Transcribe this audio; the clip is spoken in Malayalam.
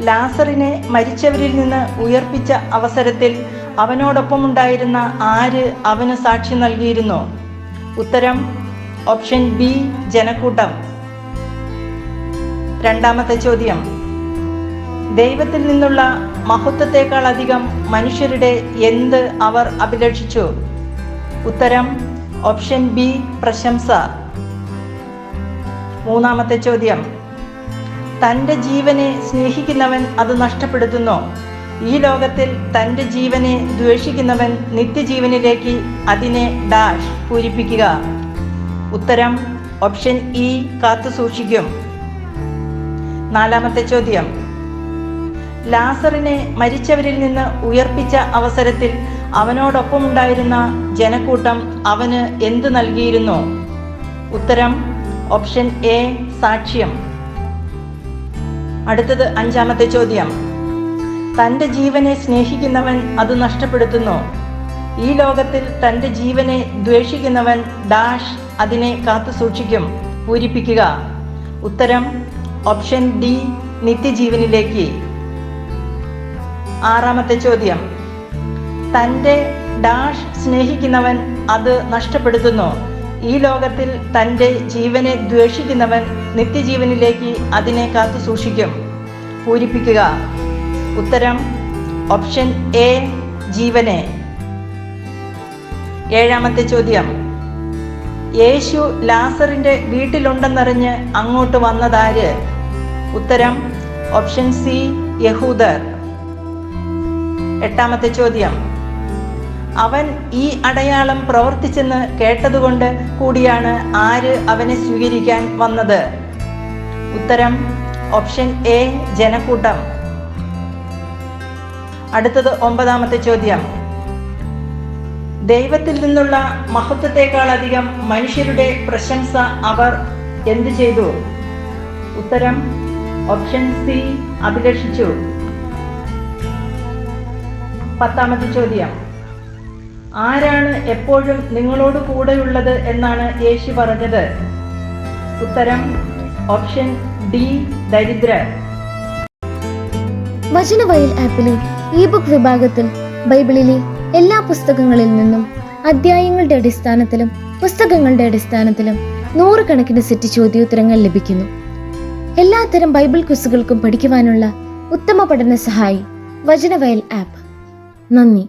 ലാസറിനെ മരിച്ചവരിൽ നിന്ന് ഉയർപ്പിച്ച അവസരത്തിൽ അവനോടൊപ്പം ഉണ്ടായിരുന്ന ആര് അവന് സാക്ഷി നൽകിയിരുന്നു? ഉത്തരം ഓപ്ഷൻ ബി ജനക്കൂട്ടം. രണ്ടാമത്തെ ചോദ്യം. ദൈവത്തിൽ നിന്നുള്ള മഹത്വത്തെക്കാൾ അധികം മനുഷ്യരുടെ എന്ത് അവർ അഭിലക്ഷിച്ചു ഉത്തരം ഓപ്ഷൻ ബി പ്രശംസ. മൂന്നാമത്തെ ചോദ്യം. തന്റെ ജീവനെ സ്നേഹിക്കുന്നവൻ അത് നഷ്ടപ്പെടുത്തുന്നു. ഈ ലോകത്തിൽ തന്റെ ജീവനെ ദ്വേഷിക്കുന്നവൻ നിത്യജീവനിലേക്ക് അതിനെ ഡാഷ് പൂരിപ്പിക്കുക. ഉത്തരം ഓപ്ഷൻ ഇ കാത്തു സൂക്ഷിക്കും. നാലാമത്തെ ചോദ്യം. ലാസറിനെ മരിച്ചവരിൽ നിന്ന് ഉയർപ്പിച്ച അവസരത്തിൽ അവനോടൊപ്പം ഉണ്ടായിരുന്ന ജനക്കൂട്ടം അവന് എന്തു നൽകിയിരുന്നു? ഉത്തരം ഓപ്ഷൻ എ സാക്ഷ്യം. അടുത്തത് അഞ്ചാമത്തെ ചോദ്യം. തന്റെ ജീവനെ സ്നേഹിക്കുന്നവൻ അത് നഷ്ടപ്പെടുത്തുന്നു. ഈ ലോകത്തിൽ തന്റെ ജീവനെ ദ്വേഷിക്കുന്നവൻ ഡാഷ് അതിനെ കാത്തു സൂക്ഷിക്കും. പൂരിപ്പിക്കുക. ഉത്തരം ഓപ്ഷൻ ഡി നിത്യജീവനിലേക്ക്. ആറാമത്തെ ചോദ്യം. തന്റെ ഡാഷ് സ്നേഹിക്കുന്നവൻ അത് നഷ്ടപ്പെടുത്തുന്നു. ഈ ലോകത്തിൽ തന്റെ ജീവനെ ദ്വേഷിക്കുന്നവൻ നിത്യജീവനിലേക്ക് അതിനെ കാത്തു സൂക്ഷിക്കും. പൂരിപ്പിക്കുക. ഉത്തരം ഓപ്ഷൻ എ ജീവനെ. ഏഴാമത്തെ ചോദ്യം. യേശു ലാസറിന്റെ വീട്ടിലുണ്ടെന്നറിഞ്ഞ് അങ്ങോട്ട് വന്നതാര്? ഉത്തരം ഓപ്ഷൻ സി യഹൂദർ. എട്ടാമത്തെ ചോദ്യം. അവൻ ഈ അടയാളം പ്രവർത്തിച്ചെന്ന് കേട്ടതുകൊണ്ട് കൂടിയാണ് ആര് അവനെ സ്വീകരിക്കാൻ വന്നത്? ഉത്തരം ഓപ്ഷൻ എ ജനക്കൂട്ടം. അടുത്തത് ഒമ്പതാമത്തെ ചോദ്യം. ദൈവത്തിൽ നിന്നുള്ള മഹത്വത്തെക്കാളധികം മനുഷ്യരുടെ പ്രശംസ അവർ എന്തു ചെയ്തു? ഉത്തരം ഓപ്ഷൻ സി അഭിലഷിച്ചു. പത്താമത്തെ ചോദ്യം. ആരാണ് എപ്പോഴും നിങ്ങളോട് കൂടെയുള്ളത് എന്നാണ് യേശു പറഞ്ഞത്? ഉത്തരം ഓപ്ഷൻ ഡി ദരിദ്രർ. വചനവയൽ ആപ്പിലെ ഇ ബുക്ക് വിഭാഗത്തിൽ ബൈബിളിലെ എല്ലാ പുസ്തകങ്ങളിൽ നിന്നും അധ്യായങ്ങളുടെ അടിസ്ഥാനത്തിലും പുസ്തകങ്ങളുടെ അടിസ്ഥാനത്തിലും നൂറുകണക്കിന് സെറ്റ് ചോദ്യോത്തരങ്ങൾ ലഭിക്കുന്നു. എല്ലാത്തരം ബൈബിൾ ക്വിസുകൾക്കും പഠിക്കുവാനുള്ള ഉത്തമ പഠന സഹായി വചനവയൽ ആപ്പ്. നന്ദി.